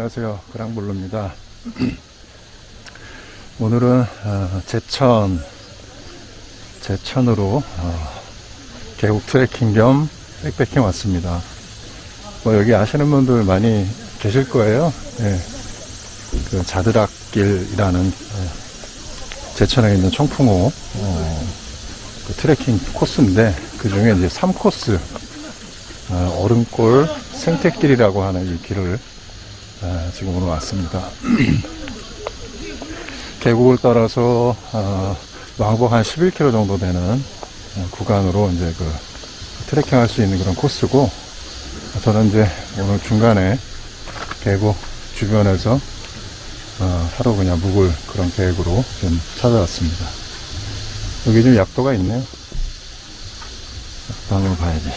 안녕하세요. 그랑블루입니다. 오늘은 어, 제천, 제천으로 어, 계곡 트레킹 겸 백패킹 왔습니다. 뭐 여기 아시는 분들 많이 계실 거예요. 예. 그 자드락길이라는 어, 제천에 있는 청풍호 어, 그 트레킹 코스인데 그 중에 이제 3코스 어, 얼음골 생태길이라고 하는 이 길을 아, 지금 오늘 왔습니다. 계곡을 따라서 어, 왕복 한 11km 정도 되는 어, 구간으로 이제 그 트레킹 할 수 있는 그런 코스고 저는 이제 오늘 중간에 계곡 주변에서 어, 하루 그냥 묵을 그런 계획으로 좀 찾아왔습니다. 여기 좀 약도가 있네요. 한번 봐야지.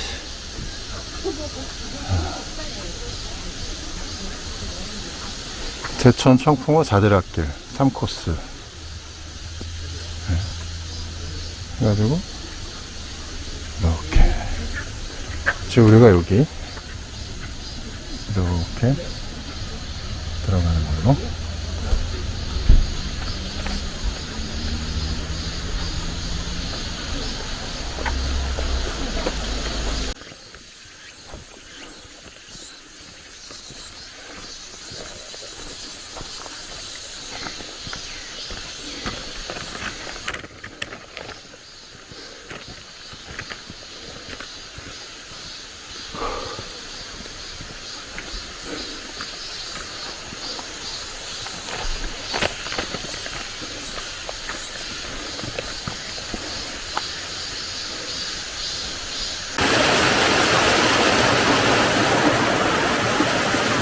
제천 청풍호 자대락길 3코스. 네. 해가지고 이렇게. 지금 우리가 여기 이렇게 들어가는 걸로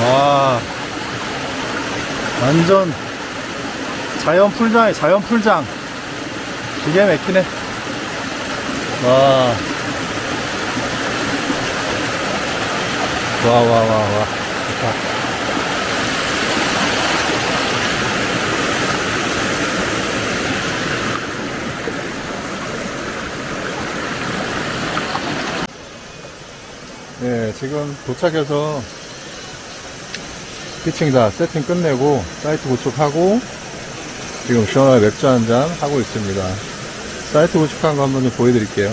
와 완전 자연 풀장이 자연 풀장 기계 막히네 와 와, 와, 와, 와. 좋다. 네, 지금 도착해서 피칭 다 세팅 끝내고 사이트 구축하고 지금 시원하게 맥주 한 잔 하고 있습니다. 사이트 구축한 거 한번 좀 보여드릴게요.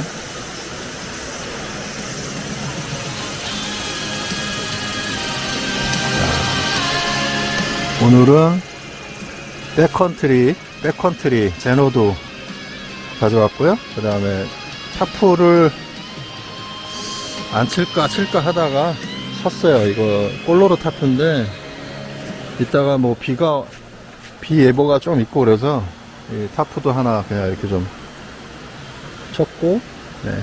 오늘은 백컨트리, 백컨트리 제노도 가져왔고요. 그 다음에 타프를 안 칠까 칠까 하다가 샀어요. 이거 볼로로 타프인데 이따가 뭐 비가 비 예보가 좀 있고 그래서 이 타프도 하나 그냥 이렇게 좀 쳤고 네.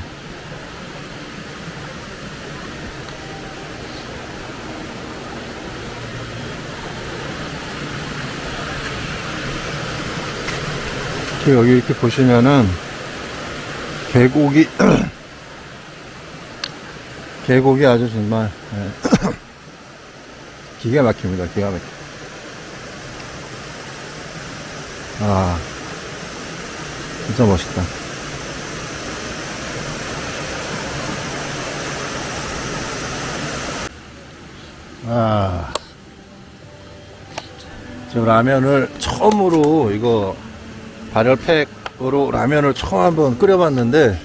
그 여기 이렇게 보시면은 계곡이 계곡이 아주 정말 예. 기가 막힙니다. 기가 막혀. 아, 진짜 멋있다. 아, 지금 라면을 처음으로 이거 발열팩으로 라면을 처음 한번 끓여봤는데,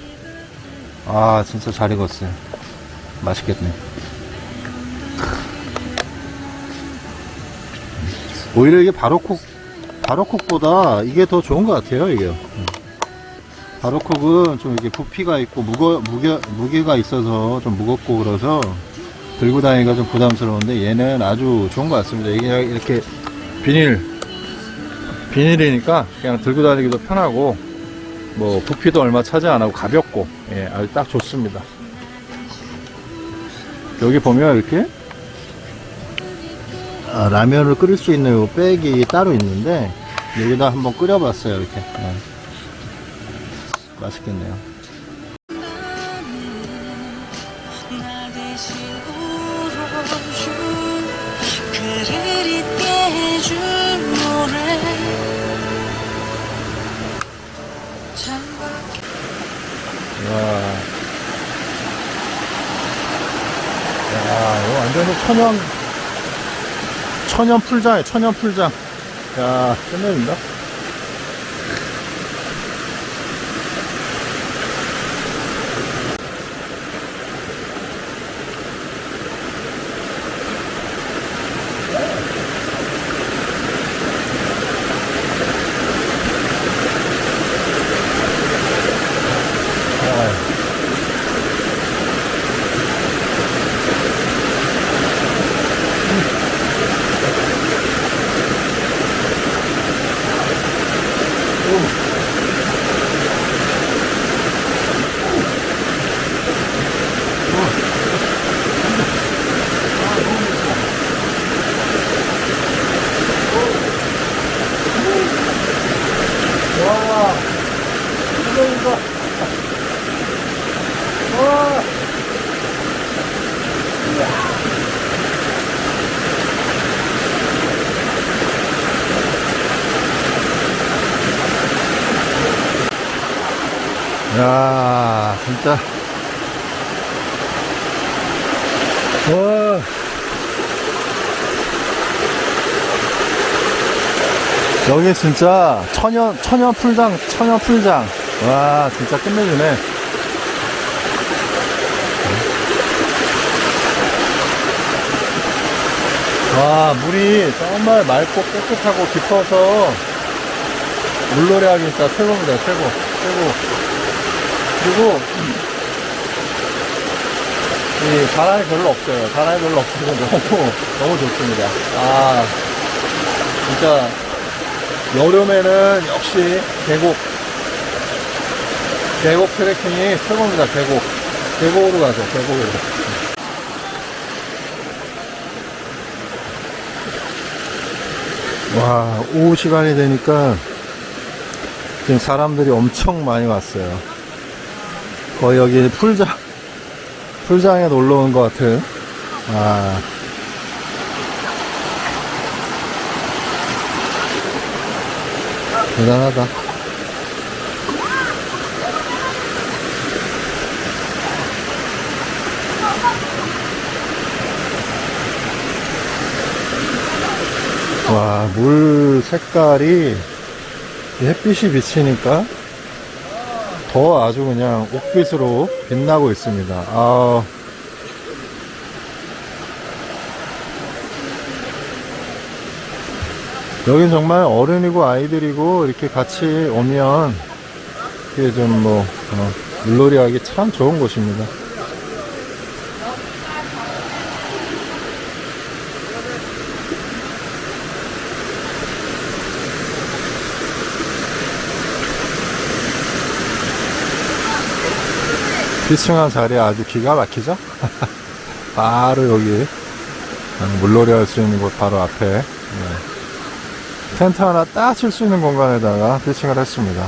아, 진짜 잘 익었어요. 맛있겠네. 오히려 이게 바로 콕, 바로콕보다 이게 더 좋은 것 같아요, 이게. 바로콕은 좀 이게 부피가 있고 무거, 무게, 무게가 있어서 좀 무겁고 그래서 들고 다니기가 좀 부담스러운데 얘는 아주 좋은 것 같습니다. 이게 이렇게 비닐, 비닐이니까 그냥 들고 다니기도 편하고 뭐 부피도 얼마 차지 안 하고 가볍고 예, 아주 딱 좋습니다. 여기 보면 이렇게 아, 라면을 끓일 수 있는 요 백이 따로 있는데 여기다 한번 끓여봤어요 이렇게 네. 맛있겠네요 와. 야, 이거 완전히 천연 천연 풀장에 천연 풀장. 야, 끝내준다. 와, 끝내준다. 와. 야, 진짜. 와. 여기 진짜 천연, 천연 풀장, 천연 풀장. 와, 진짜 끝내주네. 와, 물이 정말 맑고 깨끗하고 깊어서 물놀이 하기 진짜 최고입니다, 최고. 최고. 그리고, 이 바람이 별로 없어요. 바람이 별로 없어서 너무, 너무 좋습니다. 아, 진짜, 여름에는 역시 계곡, 계곡 트레킹이 최고입니다, 계곡. 계곡으로 가죠, 계곡으로. 와, 오후 시간이 되니까 지금 사람들이 엄청 많이 왔어요. 거의 여기 풀장, 풀장에 놀러 온 것 같은. 아. 대단하다. 와, 물 색깔이 이 햇빛이 비치니까 더 아주 그냥 옥빛으로 빛나고 있습니다. 아. 여긴 정말 어른이고 아이들이고 이렇게 같이 오면 이게 좀 뭐, 어, 물놀이 하기 참 좋은 곳입니다. 피칭한 자리 아주 기가 막히죠? 바로 여기 물놀이 할 수 있는 곳 바로 앞에 네. 텐트 하나 딱 칠 수 있는 공간에다가 피칭을 했습니다.